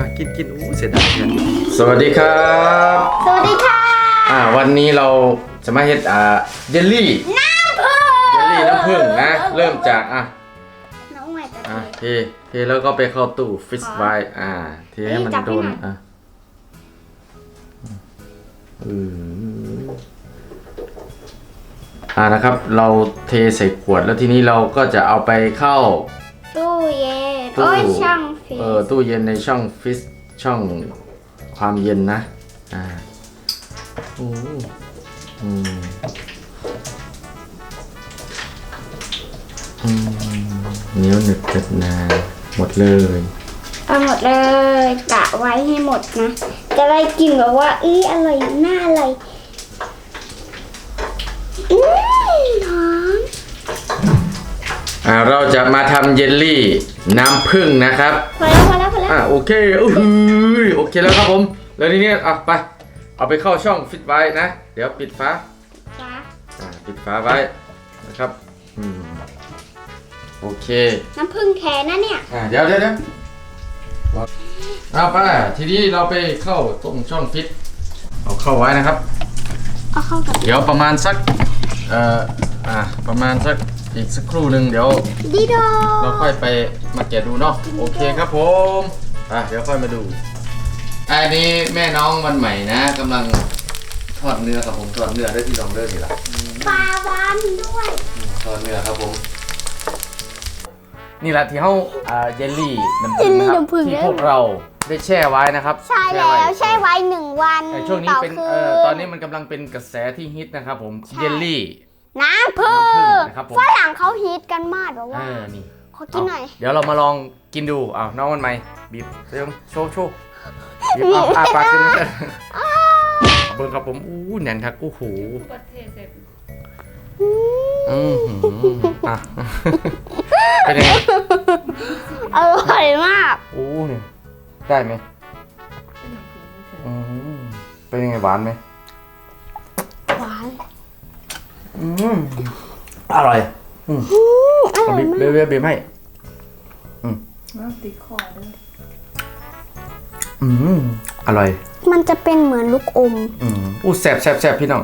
อะกินกินอู้เสียดายเงินสวัสดีครับสวัสดีค่ะ อ่าวันนี้เราจะมาเฮ็ดอ่าเยลลี่น้ำผึ้งเยลลี่น้ำผึ้งนะ เริ่มจากอะน้องใหม่จะอะเทเทเทแล้วก็ไปเข้าตู้ฟิสไว้อ่าเทให้มันเอ้ยจับให้โดนหน่อยอะอืมอ่านะครับ เราเทใส่ขวดแล้วทีนี้เราก็จะเอาไปเข้าตู้เย็นตู้โอ้ยช่าง ฟิเออตู้เย็นในช่องฟิสช่องความเย็นนะ อ่าโอ้อืมอืมเหนียวหนึบเด็ดนาหมดเลย เอาหมดเลยกะไว้ให้หมดนะ จะได้กินแบบว่า อื้ออร่อยน่าอร่อยอืม อ่าเราจะมาทำเยลลี่น้ำผึ้งนะครับพอแล้วพอแล้วพอแล้วอ่าโอเคอู้หูยโอเคแล้วครับผม แล้วทีนี้อะไปเอาไปเข้าช่องฟิตไว้นะ เดี๋ยวปิดฝาจ้าอ่าปิดฝาไว้นะครับอืมโอเคน้ำผึ้งแท้นะเนี่ยอ่าเดี๋ยวเดี๋ยวเดี๋ยวเอาไปทีนี้เราไปเข้าตรงช่องฟิตเอาเข้าไว้นะครับ เอาเข้ากับเดี๋ยวประมาณสักเอ่ออ่าประมาณสัก อีกสักครู่หนึ่งเดี๋ยว ดีโดเราค่อยไปมาแกะดูเนาะโอเคครับผมอะเดี๋ยวค่อยมาดูอันนี้แม่น้องวันใหม่นะกำลังทอดเนื้อครับผมทอดเนื้อได้ที่ลองเลือกนี่แหละปลาหวานด้วยทอดเนื้อครับผม นี่แหละที่เขาอ่าเยลลี่น้ำผึ้งนะครับที่พวกเราได้แช่ไว้นะครับใช่แล้วแช่ไว้หนึ่งวันแต่ช่วงนี้เป็นต่เอ่อคืตอนนี้มันกำลังเป็นกระแสที่ฮิตนะครับผมใช่เยลลี่ น้ำผึ้น้ำผึ้งงนะครับผม ฝรั่งเขาฮิตกันมากแบบเอว่าอนี่ ขอกินหน่อยเอาเดี๋ยวเรามาลองกินดูอ้าวน้องวันใหม่บีบเริ่มโชว์โชว์บีบเอาอ้าปากขึ้นมาเบิ่งครับผมอู้แน่นครับโอ้โหประเทศเสร็จอือหืออะเป็นยังไงอร่อยมากโอ้เนี่ยได้ไหมเป็นหนังผืนเฉยอืมเป็นยังไงหวานไหม อืมอร่อยอืมเอาบีบเบีบบีบให้มันติดคอด้วยอืมอร่อย มันจะเป็นเหมือนลูกอม อืมอู้แสบแสบแสบพี่น้อง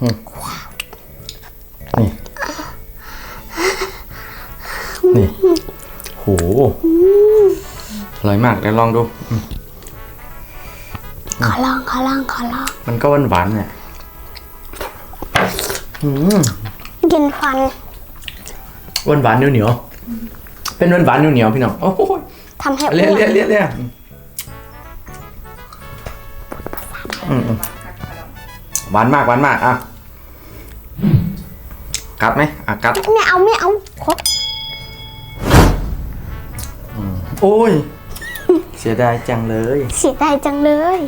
อืมนี่นี่โหอร่อยมากเดี๋ยวลองดูอืมขอลองขอลองขอลองมันก็หวานหวานๆเนี่ย อืมกินฟันหวานหวานๆเหนียวเหนียวๆเป็นหวานหวานๆเหนียวเหนียวๆพี่น้องโอ้โหทำให้อ้เลี้ยวนเลี้ยเลี้ยเลี้ยอืมอืมมันกัดกระดองหวานมากหวานมากอะกัดไหมอะกัดไม่เอาไม่เอาครบโอ้ย เสียดายจังเลย เสียดายจังเลย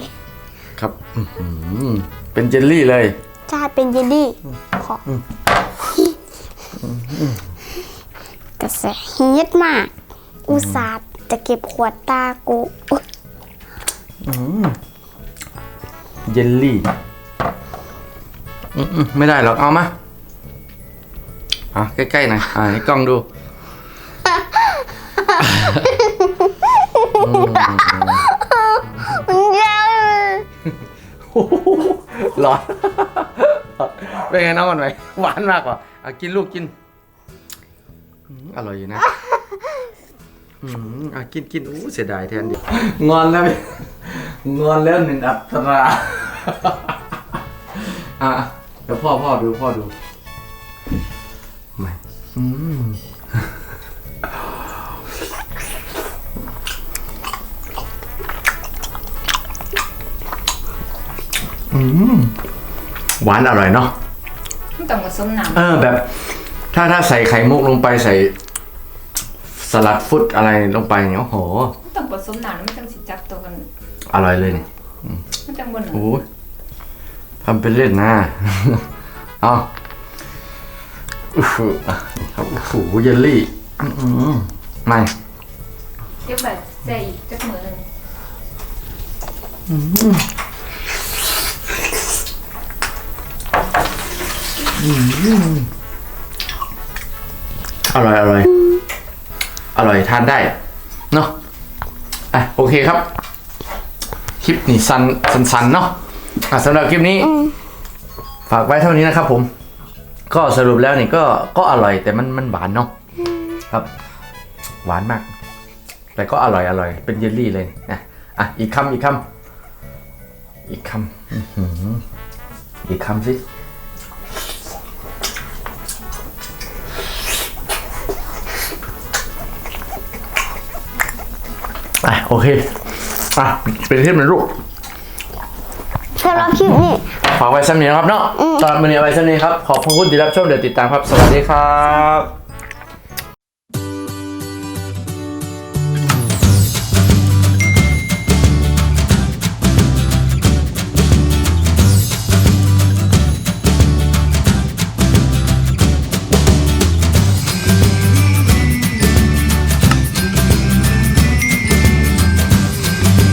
ครับอื้อหือเป็นเจลลี่เลย ใช่เป็นเยลลี่ขออกระแสฮิตมาก อุตส่าห์จะเก็บขวดตากูอุ๊ยเยลลี่อืมๆไม่ได้หรอกเอามาอะใกล้ๆหน่อยอ่าให้กล้องดู เป็นไงน้องมันไหมหวานมากกว่าอะกินลูกกินอืมอร่อยอยู่นะอืมอะกินกินอู้เสียดายแทนดิงอนแล้วงอนแล้วหนึ่งอัตราอะเดี๋ยวพ่อพ่อดูพ่อดูไม่อืมอืมหวานอร่อยเนาะ มันต้องผสมน้เออแบบ ถ้าถ้าใส่ไข่มุกลงไปใส่ สลัดฟุตอะไรลงไปเนี่ยโอ้โหำมันต้องผสมน้ำแล้วมันจังสิจับตัวกัน อร่อยเลยเนี่ยมันจังบนหนึ่งโอ้ยทำเป็นเล่นนะเอาอู้หูอะนี่ครับโอ้โหเยลลี่อื้อหือไม่เดี๋ยวแบบใส่อีกจักมือหนึ่ง อร่อยอร่อย อร่อยทานได้ เนาะอะโอเคครับ คลิปนี้สั้นสันๆเนาะอะสำหรับคลิปนี้ ฝากไว้เท่านี้นะครับผม ก็สรุปแล้วนี่ก็ก็อร่อยแต่มันมันหวานเนาะครับ หวานมาก แต่ก็อร่อยอร่อย เป็นเยลลี่เลยนะอะอีกคำอีกคำอีกคำอีกคำสิ โอเคอะเป็นที่มันลูกสำหรับคลิปนี้ฝากไว้สักนิดนะครับเนาะตอนวันนี้เอาไว้สักนิดครับ ขอบคุณที่รับชมเดี๋ยวติดตามครับ สวัสดีครับ